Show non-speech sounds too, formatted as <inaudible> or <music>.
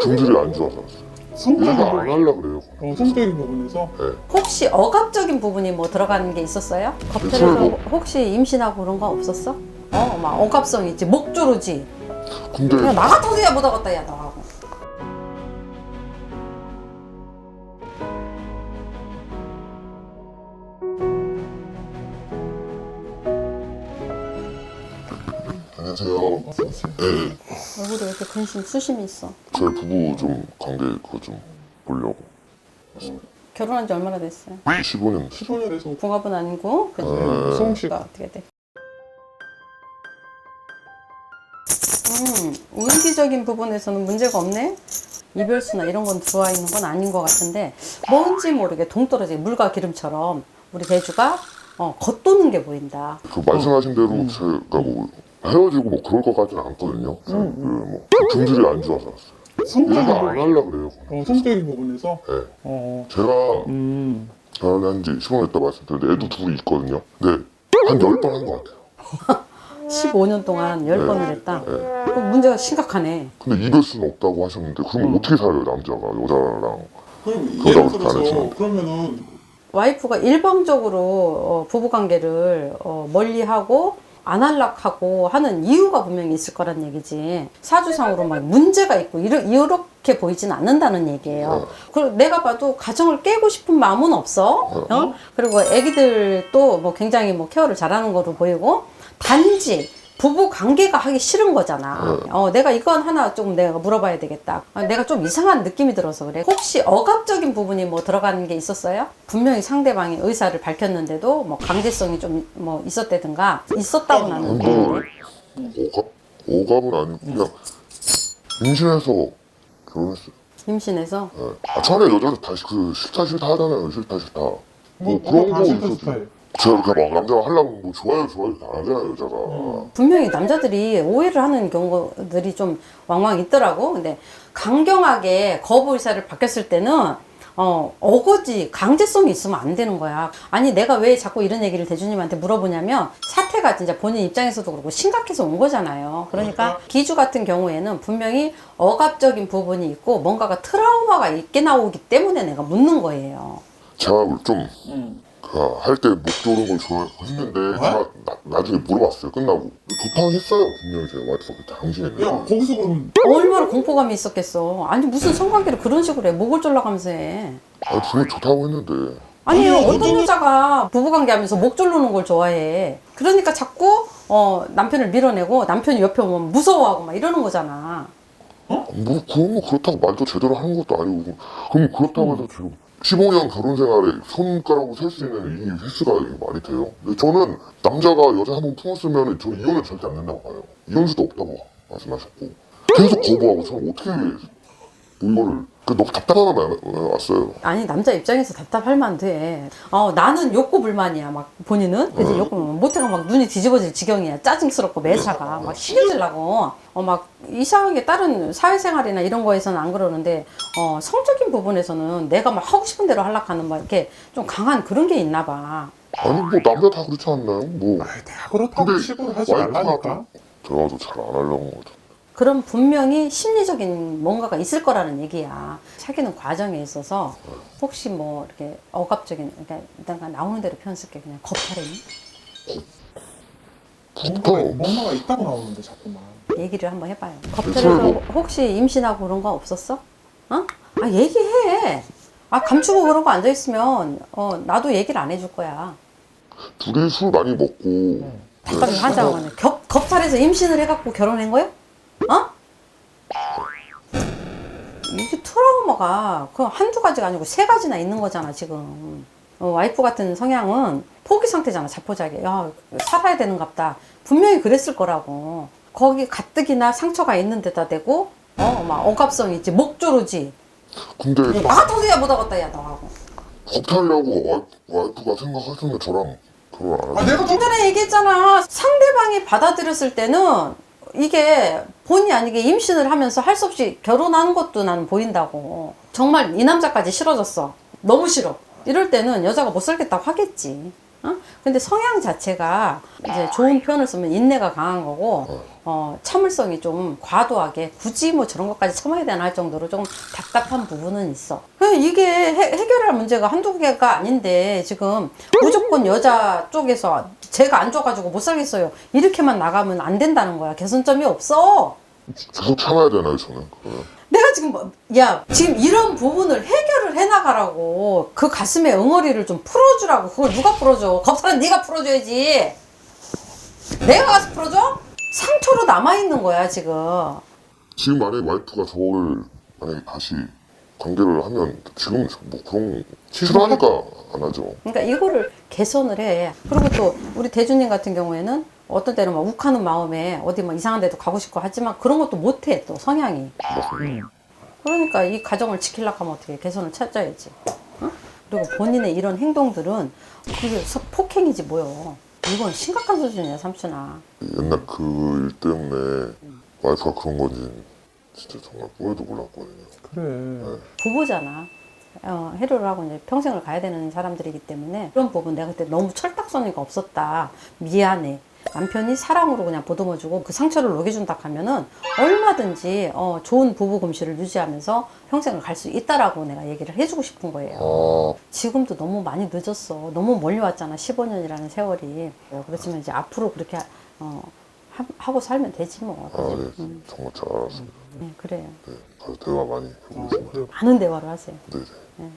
경질이 안 좋아서 성적인 얘가 안 부분, 하려고 그래요. 어, 성적인 부분에서 네. 혹시 억압적인 부분이 뭐 들어가는 게 있었어요? 겁탈에서 설마. 혹시 임신하고 그런 거 없었어? 어, 막 억압성 있지, 목조르지. 근데 그냥 나 같아서야 못 하겠다, 야, 너 네, 얼굴에 왜 이렇게 근심, 수심이 있어? 저희 부부 좀 관계 그거 좀 보려고. 결혼한 지 얼마나 됐어요? 15년 15년에서 궁합은 아니고, 그지? 네. 수홍 씨가 어떻게 돼? 음, 의지적인 부분에서는 문제가 없네? 이별수나 이런 건 들어와 있는 건 아닌 것 같은데, 뭔지 모르게 동떨어지게 물과 기름처럼 우리 대주가 어, 겉도는 게 보인다. 그 말씀하신 대로 제가 뭐 헤어지고 뭐 그럴 것 같지는 않거든요. 그뭐 경질이 안 좋아서 성적인 얘가 안 부분, 하려고 그래요. 어, 성적인 부분에서 네. 어, 제가 음, 결혼한 지 15년 됐다 말씀드렸는데 애도 둘이 있거든요. 근데 한 10번 한 것 같아요. <laughs> 15년 동안 10번을 했다. 그 문제가 심각하네. 근데 이별 수는 없다고 하셨는데 그러면 어떻게 살아요 남자가 여자랑 그럼 예를 들어서 다르죠. 그러면은 와이프가 일방적으로 어, 부부관계를 어, 멀리하고 안 할락하고 하는 이유가 분명히 있을 거란 얘기지. 사주상으로 막 문제가 있고 이러, 이렇게 보이진 않는다는 얘기예요. 그리고 내가 봐도 가정을 깨고 싶은 마음은 없어. 어? 그리고 애기들도 뭐 굉장히 뭐 케어를 잘하는 거로 보이고 단지 부부 관계가 하기 싫은 거잖아. 어, 내가 이건 하나 좀 내가 물어봐야 되겠다. 아, 내가 좀 이상한 느낌이 들어서 그래. 혹시 억압적인 부분이 뭐 들어가는 게 있었어요? 분명히 상대방이 의사를 밝혔는데도 뭐 강제성이 좀 뭐 있었다든가 있었다고 나는 뭐 보는데. 오갑? 오갑은 아니고 그냥 임신해서 결혼했어요. 임신해서 네. 아, 처음에 여자들 다시 그 싫다 싫다 하잖아요. 싫다 싫다. 뭐, 뭐 그런 그거 거 있었지. 제가 그냥 막 남자가 하려고 뭐 좋아요 좋아요 다 하잖아요 여자가. 분명히 남자들이 오해를 하는 경우들이 좀 왕왕 있더라고. 근데 강경하게 거부 의사를 밝혔을 때는 어, 어거지, 강제성이 있으면 안 되는 거야. 아니, 내가 왜 자꾸 이런 얘기를 대주님한테 물어보냐면, 사태가 진짜 본인 입장에서도 그렇고 심각해서 온 거잖아요. 그러니까, 기주 같은 경우에는 분명히 억압적인 부분이 있고, 뭔가가 트라우마가 있게 나오기 때문에 내가 묻는 거예요. 제가 좀 음. 그할때 목 조는 걸 좋아했는데 제가 나, 나중에 물어봤어요. 끝나고. 좋다고 했어요 분명히 제가 와이프가 그때 야 당신했는데 거기서 그럼 얼마나 공포감이 있었겠어. 아니, 무슨 성관계를 그런 식으로 해. 목을 졸라가면서 해. 아 분명히 좋다고 했는데. 아니 아니, 어떤 어떤 여자가 부부관계 하면서 목 졸르는 걸 좋아해. 그러니까 자꾸 어, 남편을 밀어내고 남편이 옆에 오면 무서워하고 막 이러는 거잖아. 뭐 그런 거 그렇다고 말도 제대로 하는 것도 아니고. 그럼 그렇다고 해서 지금 15년 결혼 생활에 손가락으로 셀 수 있는 이 횟수가 말이 돼요? 근데 저는 남자가 여자 한 번 품었으면 저는 이혼은 절대 안 된다고 봐요. 이혼수도 없다고 말씀하셨고 계속 거부하고 저는 어떻게 이거를 그 너무 답답하다 왔어요. 아니 남자 입장에서 답답할 만돼 어, 나는 욕구 불만이야 막 본인은. 그지 욕구 불만 모태가 막 눈이 뒤집어질 지경이야. 짜증스럽고 매사가. 막 시겨질라고. 어, 막 이상하게 다른 사회생활이나 이런 거에서는 안 그러는데 어, 성적인 부분에서는 내가 막 하고 싶은 대로 하락하는 막 이렇게 좀 강한 그런 게 있나 봐. 아니 뭐 남자 다 그렇지 않나요? 뭐. 아이, 내가 그렇다고 근데 하지 와이프가 말라니까. 들어가도 잘 안 하려고 하거든 그럼 분명히 심리적인 뭔가가 있을 거라는 얘기야. 사귀는 과정에 있어서 혹시 뭐 이렇게 억압적인, 그러니까 일단 그냥 나오는 대로 표현 쓸게 그냥 겁탈행위 뭔가가, 그렇죠. 뭔가가 있다고 나오는데 자꾸만 얘기를 한번 해봐요. 그래서 겁탈에서 뭐- 혹시 임신하고 그런 거 없었어? 어? 아 얘기해. 아 감추고 그러고 앉아 있으면 어 나도 얘기를 안 해줄 거야. 둘이 술 많이 먹고 답답해 환장하네. 겁 겁탈에서 임신을 해갖고 결혼한 거야? 트라우마가 그 한두 가지가 아니고 세 가지나 있는 거잖아 지금. 어, 와이프 같은 성향은 포기 상태잖아 자포자기. 야 살아야 되는갑다. 분명히 그랬을 거라고. 거기 가뜩이나 상처가 있는 데다 대고 어막 억압성 있지. 목 조르지. 근데 나 같아서야 못하겠다 야 너하고. 겁탈려고 와이프, 와이프가 생각하시면 저랑 결혼 안아 하죠 내가 좀 전에 얘기했잖아. 상대방이 받아들였을 때는 이게 본의 아니게 임신을 하면서 할 수 없이 결혼하는 것도 나는 보인다고. 정말 이 남자까지 싫어졌어. 너무 싫어. 이럴 때는 여자가 못 살겠다고 하겠지 어? 근데 성향 자체가 이제 좋은 표현을 쓰면 인내가 강한 거고 어, 참을성이 좀 과도하게 굳이 뭐 저런 것까지 참아야 되나 할 정도로 좀 답답한 부분은 있어. 그냥 이게 해, 해결할 문제가 한두 개가 아닌데 지금 무조건 여자 쪽에서 제가 안 줘가지고 못 살겠어요. 이렇게만 나가면 안 된다는 거야. 개선점이 없어. 계속 참아야 되나요, 저는? 그러면? 내가 지금 뭐, 야 지금 이런 부분을 해결을 해나가라고 그 가슴에 응어리를 좀 풀어주라고. 그걸 누가 풀어줘? 겁사는 네가 풀어줘야지. 내가 가서 풀어줘? 상처로 남아있는 거야 지금. 지금 만약에 와이프가 저를 만약에 다시 관계를 하면 지금 뭐 그런 싫어하니까 안 하죠. 그러니까 이거를 개선을 해. 그리고 또 우리 대주님 같은 경우에는 어떤 때는 막 욱하는 마음에 어디 뭐 이상한 데도 가고 싶고 하지만 그런 것도 못해 또 성향이 그러니까 이 가정을 지키려고 하면 어떻게 개선을 찾아야지. 어? 그리고 본인의 이런 행동들은 그게 서- 폭행이지 뭐요. 이건 심각한 수준이야 삼촌아. 옛날 그 일 때문에 와이프가 그런 건지 진짜 정말 꿈에도 몰랐거든요. 그래. 부부잖아. 어, 해로를 하고 이제 평생을 가야 되는 사람들이기 때문에 그런 부분 내가 그때 너무 철딱서니가 없었다. 미안해. 남편이 사랑으로 그냥 보듬어주고 그 상처를 녹여준다 하면은 얼마든지 어, 좋은 부부 금실을 유지하면서 평생을 갈 수 있다라고 내가 얘기를 해주고 싶은 거예요. 아, 지금도 너무 많이 늦었어. 너무 멀리 왔잖아. 15년이라는 세월이. 그렇지만 이제 앞으로 그렇게 어, 하- 하고 살면 되지 뭐. 아, 네. 정말 잘 알았습니다. 네, 그래요. 네, 가서 대화 많이 해보겠습니다. 많은 대화를 하세요. 네, 네. 네.